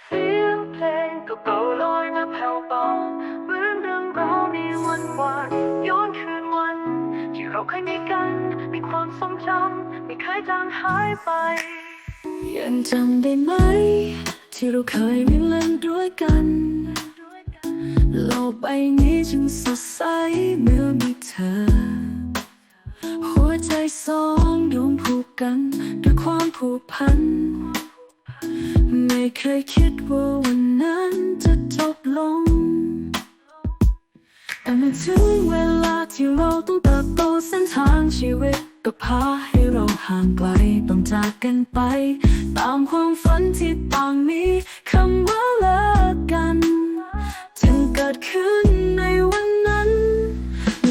เสียงเพลงก็เก่าๆลอยมาแผ่วเบาเหมือนเรื่องราวในวันวานย้อนคืนวัน ที่เราเคยมีกัน มีความทรงจำไม่เคยจางหายไป ยังจำได้ไหม ที่เราเคยมีเล่นด้วยกันโลกใบนี้จึงสดใสเมื่อมีเธอ หัวใจสองดวงผูกกันด้วยความผูกพัน เคยคิดว่าวันนั้นจะจบลง แต่เมื่อถึงเวลาที่เราต้องเติบโตเส้นทางชีวิต ก็พาให้เราห่างไกลต้องจากกันไป ตามความฝันที่ต่างมีคำว่าเลิกกันจึงเกิดขึ้นในวันนั้น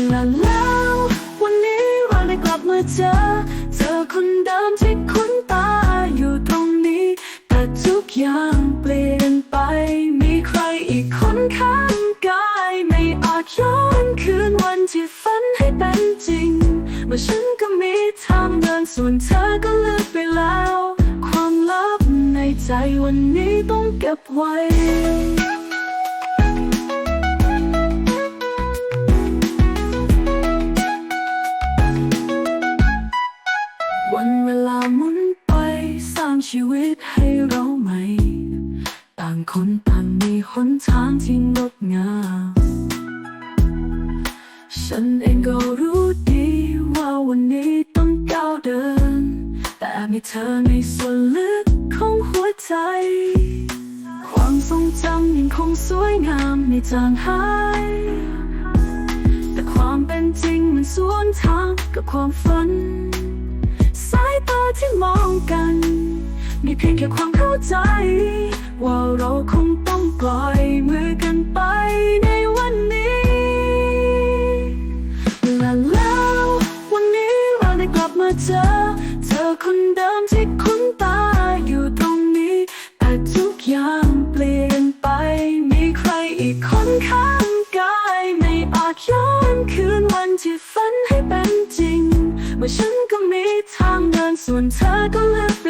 และแล้ววันนี้เราได้กลับมาเจอ เธอคนเดิมที่คุ้น เปลี่ยนไป มีใครอีกคนข้างกาย ไม่อาจย้อนคืนวันที่ฝันให้เป็นจริง เมื่อฉันก็มีทางเดินส่วนเธอก็เลือกไปแล้ว ความลับในใจวันนี้ต้องเก็บไว้วันเวลาหมุนไปสร้างชีวิตให้ คนต่างมีหนทางที่งดงามฉันเองก็รู้ดีว่าวันนี้ต้องก้าวเดิน แต่มีเธอในส่วนลึกของหัวใจ ความทรงจำยังคงสวยงามไม่จางหาย แต่ความเป็นจริงมันสวนทางกับความฝัน สายตาที่มองกัน มีเพียงแค่ความเข้าใจ เจอ เธอคนเดิมที่คุ้นตาอยู่ตรงนี้ แต่ทุกอย่างเปลี่ยนไป มีใครอีกคนข้างกายไม่อาจย้อนคืนวันที่ฝันให้เป็นจริง เมื่อฉันก็มีทางเดินส่วนเธอก็เลือก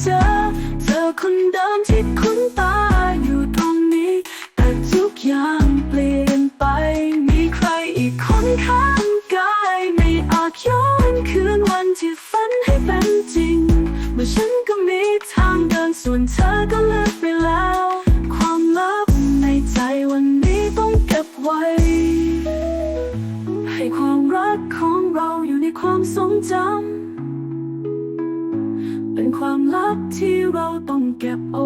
เจอ เธอคนเดิมที่คุ้นตาอยู่ตรงนี้ แต่ทุกอย่างเปลี่ยนไป มีใครอีกคนข้างกายไม่อาจย้อนคืนวันที่ฝันให้เป็นจริง เมื่อฉันก็มีทางเดินส่วนเธอก็เลือกไปแล้ว ความลับในใจวันนี้ต้องเก็บไว้ ให้ความรักของเราอยู่ในความทรงจำ เป็นความลับที่เราต้องเก็บเอา